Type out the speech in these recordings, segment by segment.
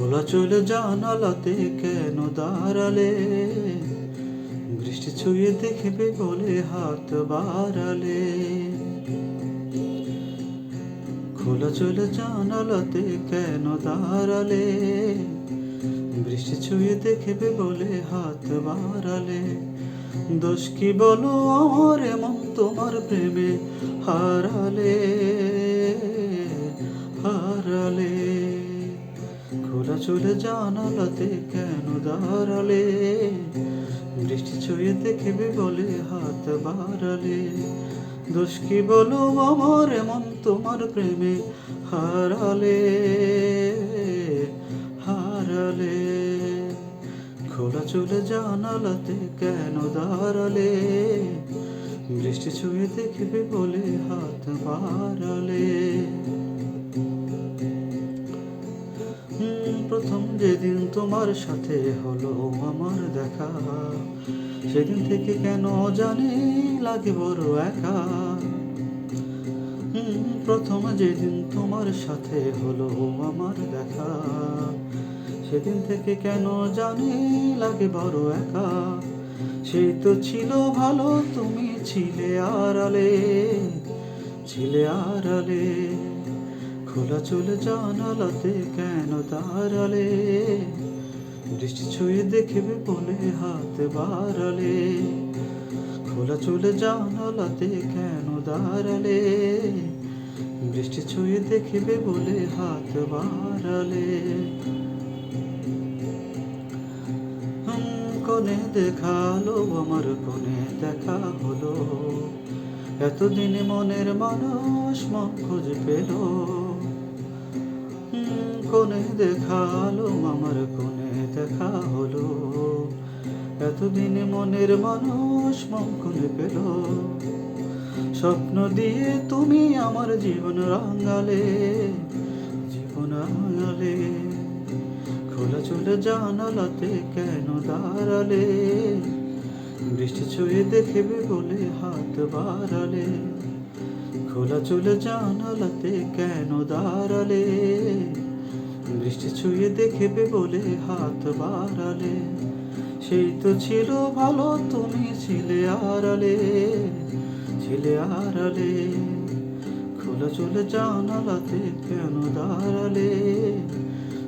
খোলা চলে জানালাতে কেন দাঁড়ালে? বৃষ্টি ছুঁয়ে দেখবে বলে হাত বাড়ালে। খোলা চলে জানালাতে কেন দাঁড়ালে? বৃষ্টি ছুঁয়ে দেখবে বলে হাত বাড়ালে। দোষ কি বলো? আমার এমন তোমার প্রেমে হারালে। খোলা চলে জানালাতে কেন দাঁড়ালে। বৃষ্টি ছুঁয়ে দেখবে বলে হাত বাড়ালে। দোষ কি বলো আমার, এমন তোমার প্রেমে হারালে। হারালে। খোলা চলে জানালাতে কেন দাঁড়ালে? বৃষ্টি ছুঁয়ে দেখবে বলে হাত বাড়ালে। প্রথম যেদিন তোমার সাথে হলো আমার দেখা। সেদিন থেকে কেন জানি লাগে বড় একা। প্রথম যেদিন তোমার সাথে হলো আমার দেখা। সেদিন থেকে কেন জানি লাগে বড় একা। সেই তো ছিল ভালো, তুমি ছিলে আড়ালে ছিলে আড়ালে। খোলা চলে জানালাতে কেন দাঁড়ালে বৃষ্টি ছুঁয়ে দেখবে বলে হাত বাড়ালে। খোলা চলে জানালাতে কেন দাঁড়ালে? বৃষ্টি ছুঁয়ে দেখবে বলে হাত বাড়ালে। কোনে দেখাল, আমার কোনে দেখা হলো। এতদিন মনের মানুষ মন খুঁজে পেল। কোনে দেখাল আমার কোনে দেখা হলো। এতদিন মনের মানুষ মন খুঁজে পেল। স্বপ্ন দিয়ে তুমি আমার জীবন রাঙালে জীবন রাঙালে। খোলা চলে জানালাতে কেন দাঁড়ালে? বৃষ্টি ছুঁয়ে দেখবে বলে হাত বাড়ালে। খোলা চলে জানালাতে কেন দাঁড়ালে? বৃষ্টি ছুঁয়ে দেখবে বলে হাত বাড়ালে। সেই তো ছিল ভালো, তুমি ছিলে আড়ালে ছিলে আড়ালে। খোলা চলে জানালাতে কেন দাঁড়ালে?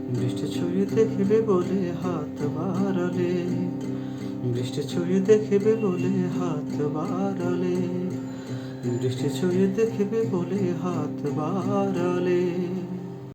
বৃষ্টি ছুঁয়ে দেখবে বলে হাত বাড়ালে। বৃষ্টি ছুঁয়ে দেখবে বলে হাত বাড়ালে। বৃষ্টি ছুঁয়ে দেখবে বলে হাত বাড়ালে।